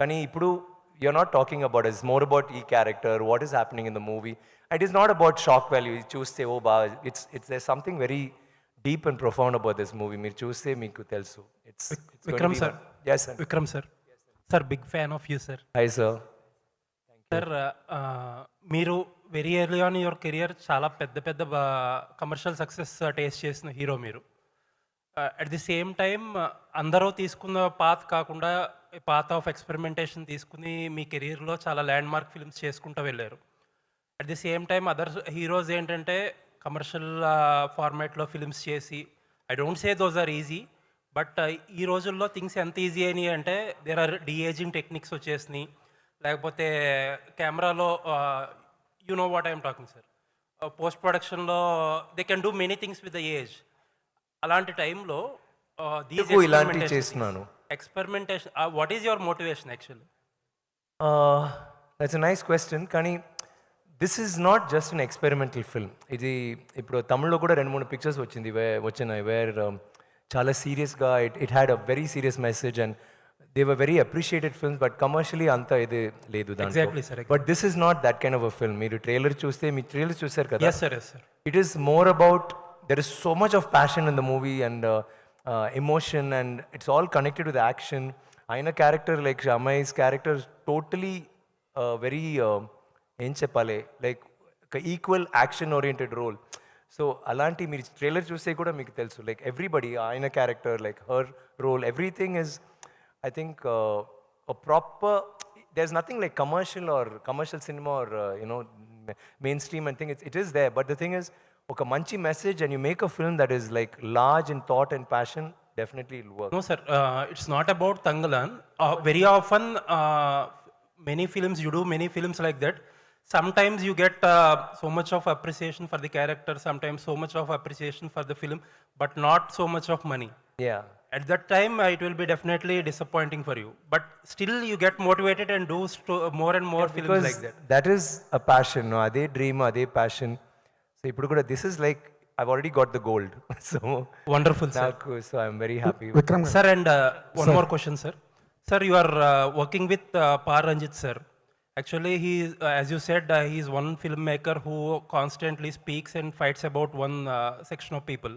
కానీ ఇప్పుడు you are not talking about it's more about ఈ character what is happening in the movie it is not about shock value చూస్తే ఓ బా it's it's they something very deep and profound about this movie మీరు చూస్తే మీకు తెలుసు. It's Vikram sir yes sir Vikram sir sir big fan of you sir hi sir sir మీరు very early on your career చాలా పెద్ద పెద్ద commercial success taste చేసిన hero మీరు. అట్ ది సేమ్ టైం అందరూ తీసుకున్న పాత్ కాకుండా పాత్ ఆఫ్ ఎక్స్పెరిమెంటేషన్ తీసుకుని మీ కెరీర్లో చాలా ల్యాండ్ మార్క్ ఫిల్మ్స్ చేసుకుంటూ వెళ్ళారు. At the same time other heroes ఏంటంటే కమర్షియల్ ఫార్మాట్లో ఫిల్మ్స్ చేసి I don't say those are easy but ఈ రోజుల్లో థింగ్స్ ఎంత ఈజీ అయినాయి అంటే దేర్ ఆర్ డిఏజింగ్ టెక్నిక్స్ వచ్చేసినాయి. లేకపోతే కెమెరాలో you know what I'm talking sir post ప్రొడక్షన్లో they can do many things with the age అలాంటి టైంలో ఇలాంటివి చేస్తున్నాను? Experimentation what is your motivation actually that's nice question కానీ this is not just an experimental film ఇది ఇప్పుడు తమిళ్ళో కూడా రెండు మూడు పిక్చర్స్ వచ్చింది వే వచ్చినాయి వేర్ చాలా సీరియస్గా it it had a very serious message and they were very appreciated films but commercially అంత ఇది లేదు దాంట్లో. But this is not that kind of a film మీరు ట్రైలర్ చూస్తే మీ ట్రైలర్ చూసారు కదా? Yes sir yes sir it is more about there is so much of passion in the movie and uh, uh, emotion and it's all connected with action aina character like Shamai's character is totally uh, very uh, ఏం చెప్పాలి like ఒక equal action oriented role so అలాంటి మీరు trailer చూస్తే కూడా మీకు తెలుసు like everybody ఆయన character like her role everything is I think proper there's nothing like commercial or commercial cinema or uh, you know ma- mainstream and thing it's, it is there but the thing is ఒక మంచి message and you make a film that is like large in thought and passion definitely it'll work No, sir. Uh, it's not about Tangalan. Uh, very often, uh, many films, you do many films like that. Sometimes you get uh, so much of appreciation for the character, sometimes so much of appreciation for the film, but not so much of money. yeah At that time, uh, it will be definitely disappointing for you. But still, you get motivated and do sto- more and more films because like that. that is a passion no అదే dream అదే passion so ఇప్పుడు కూడా this is like I already got the gold so Wonderful, sir. నాకు so I'm very happy Vikram గారు Sir, and uh, one more question, sir. Sir, you are uh, working with uh, Par Ranjit, sir. Actually, he, is- uh, as you said, uh, he is one filmmaker who constantly speaks and fights about one uh, section of people.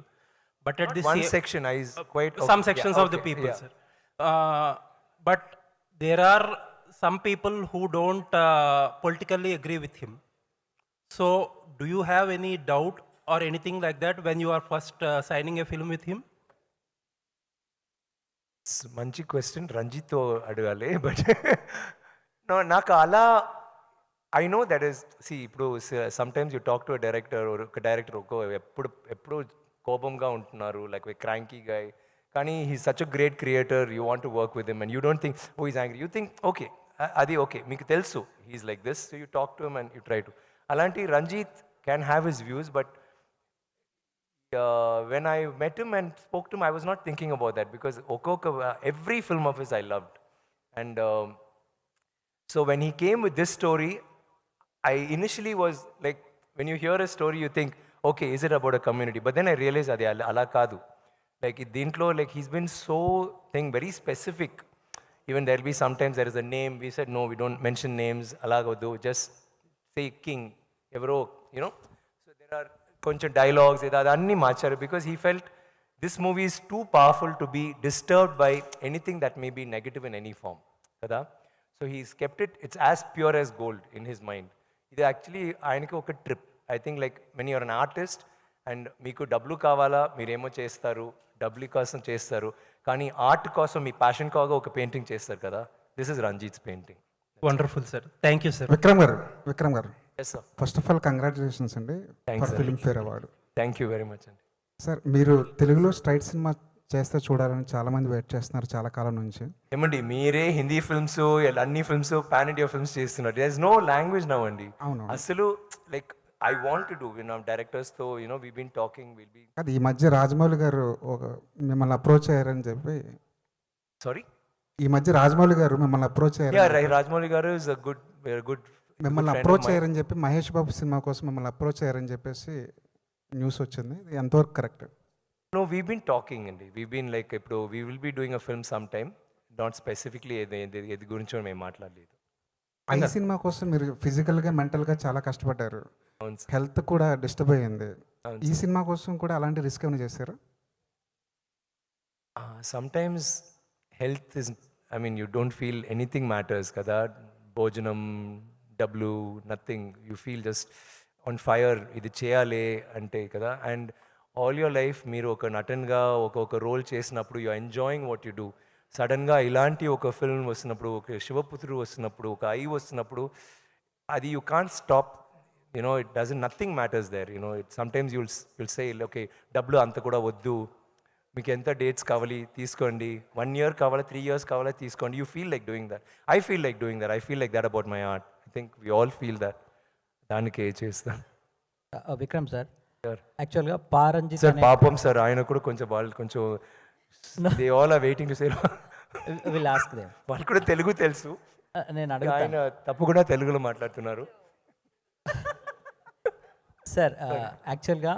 But at the one same, section I is quite some sections of the people, sir. Uh, but there are some people who don't uh, politically agree with him. So, do you have any doubt or anything like that when you are first uh, signing a film with him? మంచి question రంజిత్తో అడగాలి but నాకు అలా I know that is see ఇప్పుడు sometimes you talk to director ఒక director ఒక ఎప్పుడు ఎప్పుడు కోపంగా ఉంటున్నారు లైక్ క్రాంకీ గాయ్ కానీ he such a great creator you want to work with him and you don't think oh is angry you think okay అది okay మీకు తెలుసు he is like this so you talk to him and you try to Alanti, Ranjit can have his views, but uh, when I met him and spoke to him, I was not thinking about that because Okoka, uh, every film of his I loved. And um, so when he came with this story, I initially was like, when you hear a story, you think, okay, is it about a community? But then I realized, adi ala kadu. Like, like, he's been so thing, very specific. Even there'll be sometimes there is a name. We said, no, we don't mention names, alagadu, just say king ఎవరో you know. So కొంచెం dialogues ఏదో అన్నీ మార్చారు because he felt this movie is too powerful to be disturbed by anything that may be negative in any form కదా? So he kept it it's as pure as gold in his mind ఇది actually ఆయనకి ఒక trip I think like man you're an artist and మీకు డబ్బులు కావాలా మీరేమో చేస్తారు డబ్బులు కోసం చేస్తారు కానీ ఆర్ట్ కోసం మీ ప్యాషన్ కాగా ఒక పెయింటింగ్ చేస్తారు కదా? This is Ranjith's painting Wonderful, sir. Thank you, sir. Vikram garu Vikram garu. Yes sir first of all congratulations అండి for Filmfare award thank you very much అండి సార్ మీరు తెలుగులో స్ట్రైట్ సినిమా చేస్తే చూడాలని చాలా మంది వెయిట్ చేస్తున్నారు చాలా కాలం నుంచి. ఏమండి మీరే హిందీ ఫిల్మ్స్ అన్ని ఫిల్మ్స్ పాన్ ఇండియా ఫిల్మ్స్ చేస్తున్నారు. There is no language now అండి. అవును. అసలు like I want to do win డైరెక్టర్స్తో you know we been talking will be అది ఈ మధ్య రాజమౌళి గారు ఒక మిమ్మల్ని అప్రోచ్ అయ్యారని చెప్పి సారీ ఈ మధ్య రాజమౌళి గారు మిమ్మల్ని అప్రోచ్ అయ్యారు Rajamouli garu is a good good మిమ్మల్ని అప్రోచ్ అయ్యారని చెప్పి మహేష్ బాబు సినిమా కోసం మిమ్మల్ని అప్రోచ్ అయ్యారని చెప్పేసి న్యూస్ వచ్చింది. ఎంతవరకు correct no we been talking అండి. వీ బీన్ లైక్ ఇప్పుడు we will be doing a film some time not specifically ఏది గురించో మేము మాట్లాడలేదు. ఈ సినిమా కోసం మీరు ఫిజికల్గా మెంటల్గా చాలా కష్టపడ్డారు. హెల్త్ కూడా డిస్టర్బ్ అయ్యింది. ఈ సినిమా కోసం కూడా అలాంటి రిస్క్ ఏమైనా చేశారు? Sometimes health is I mean you don't feel anything matters కదా. భోజనం డబ్బులు nothing. You feel just on fire ఇది చేయాలి అంటే కదా. అండ్ ఆల్ యువర్ లైఫ్ మీరు ఒక నటన్గా ఒక ఒక రోల్ చేసినప్పుడు you enjoying what you do. సడన్గా ఇలాంటి ఒక ఫిల్మ్ వస్తున్నప్పుడు ఒక శివపుత్రుడు వస్తున్నప్పుడు ఒక ఐ వస్తున్నప్పుడు అది you can't stop. You know it doesn't nothing matters there you know it sometimes you'll you'll say okay డబ్బులు అంత కూడా వద్దు. మీకు ఎంత డేట్స్ కావాలి తీసుకోండి. వన్ ఇయర్ కావాలా త్రీ ఇయర్స్ కావాలా తీసుకోండి. You feel like doing that I feel like doing that I feel like that about my art I think we all feel that దానికే చేస్తాను ఆ, విక్రమ్ సార్ సార్ యాక్చువల్గా పారంజిత్ సార్ పాపం సార్ ఆయన కూడా కొంచెం వాళ్ళు కొంచెం they all are waiting to say will ask them వాళ్ళు కూడా తెలుగు తెలుసు. నేను అడుగుతాను ఆయన తప్పకుండా తెలుగులో మాట్లాడుతున్నారు. సార్ యాక్చువల్గా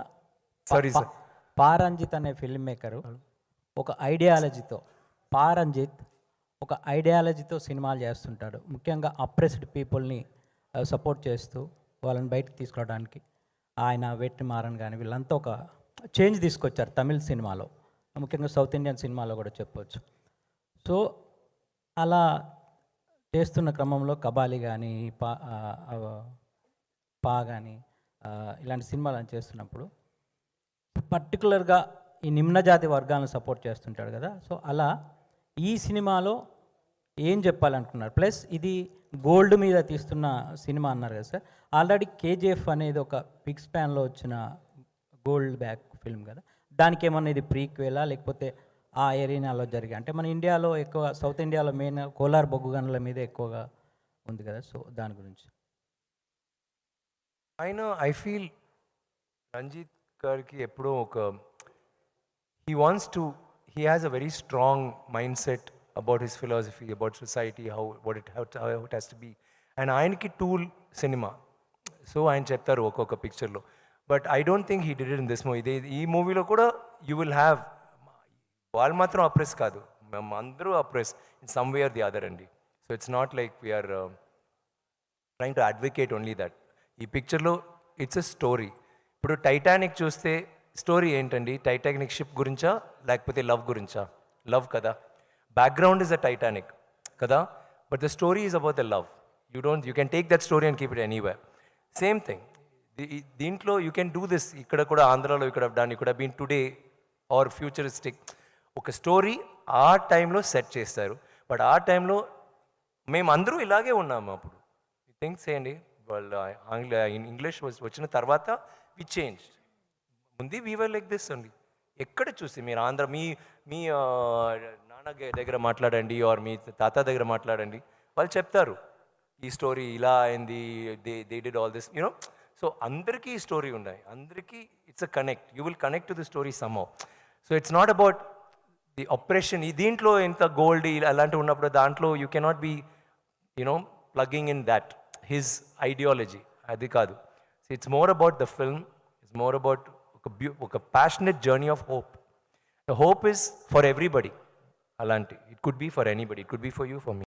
సారీ సార్ పారంజిత్ అనే ఫిల్మ్ మేకరు ఒక ఐడియాలజీతో పారంజిత్ ఒక ఐడియాలజీతో సినిమాలు చేస్తుంటాడు. ముఖ్యంగా అప్రెస్డ్ పీపుల్ని సపోర్ట్ చేస్తూ వాళ్ళని బయటకు తీసుకురావడానికి ఆయన వెట్రిమారన్ కానీ వీళ్ళంతా ఒక చేంజ్ తీసుకొచ్చారు తమిళ సినిమాలో. ముఖ్యంగా సౌత్ ఇండియన్ సినిమాలో కూడా చెప్పొచ్చు. సో అలా చేస్తున్న క్రమంలో కబాలి కానీ పా పా కానీ ఇలాంటి సినిమాలు అని చేస్తున్నప్పుడు పర్టికులర్గా ఈ నిమ్నజాతి వర్గాలను సపోర్ట్ చేస్తుంటాడు కదా. సో అలా ఈ సినిమాలో ఏం చెప్పాలనుకున్నారు? ప్లస్ ఇది గోల్డ్ మీద తీస్తున్న సినిమా అన్నారు కదా సార్. ఆల్రెడీ కేజీఎఫ్ అనేది ఒక బిగ్ స్పాన్లో వచ్చిన గోల్డ్ బ్యాక్ ఫిల్మ్ కదా. దానికి ఏమన్నా ఇది ప్రీక్వేలా లేకపోతే ఆ ఏరియాలో జరిగే అంటే మన ఇండియాలో ఎక్కువ సౌత్ ఇండియాలో మెయిన్ కోలార్ బొగ్గు గనుల మీద ఎక్కువగా ఉంది కదా. సో దాని గురించి. ఆయన ఐ ఫీల్ రంజిత్ గారికి ఎప్పుడో ఒక he wants to he has a very strong mind set about his philosophy about society how what it how it has to be and ఆయనకి టూల్ సినిమా సో ఆయన చెప్తారు ఒక్కొక్క పిక్చర్లో but I don't think he did in this movie ఇదే ఈ మూవీలో కూడా you will have వాళ్ళు మాత్రం అప్రెస్ కాదు. మేము అందరూ oppressed in some way or the other అండి. So it's not like we're trying to advocate only that ఈ పిక్చర్లో ఇట్స్ ఎ స్టోరీ ఇప్పుడు టైటానిక్ చూస్తే స్టోరీ ఏంటండి? టైటానిక్ షిప్ గురించా? లేకపోతే లవ్ గురించా? లవ్ కదా. బ్యాక్గ్రౌండ్ ఇస్ అ టైటానిక్ కదా? But the story is about the love you don't you can take that story and keep it anyway same thing దీంట్లో you can do this ఇక్కడ కూడా ఆంధ్రాలో ఇక్కడ డాన్ ఇక్కడ బీన్ టుడే ఆర్ ఫ్యూచరిస్టిక్ ఒక story ఆ టైంలో సెట్ చేస్తారు. బట్ ఆ టైంలో మేము అందరూ ఇలాగే ఉన్నాము అప్పుడు. థింక్స్ చేయండి. వాళ్ళు ఆంగ్ల ఇంగ్లీష్ వచ్చిన తర్వాత వి చేంజ్ ముందు వీవర్ లైక్ దిస్ అండి ఎక్కడ చూసి మీరు ఆంధ్ర మీ మీ నాన్న దగ్గర మాట్లాడండి ఆర్ మీ తాత దగ్గర మాట్లాడండి. వాళ్ళు చెప్తారు ఈ స్టోరీ ఇలా అయింది they they did all this you know so అందరికీ ఈ స్టోరీ ఉన్నాయి. అందరికీ it's a connect you will connect to the story somehow so it's not about the operation ఈ దీంట్లో ఇంత గోల్డ్ అలాంటివి ఉన్నప్పుడు దాంట్లో you cannot be you know plugging in that his ideology అది కాదు. It's more about the film it's more about ఒక బ్యూ ఒక passionate journey of hope the hope is for everybody అలాంటి it could be for anybody it could be for you for me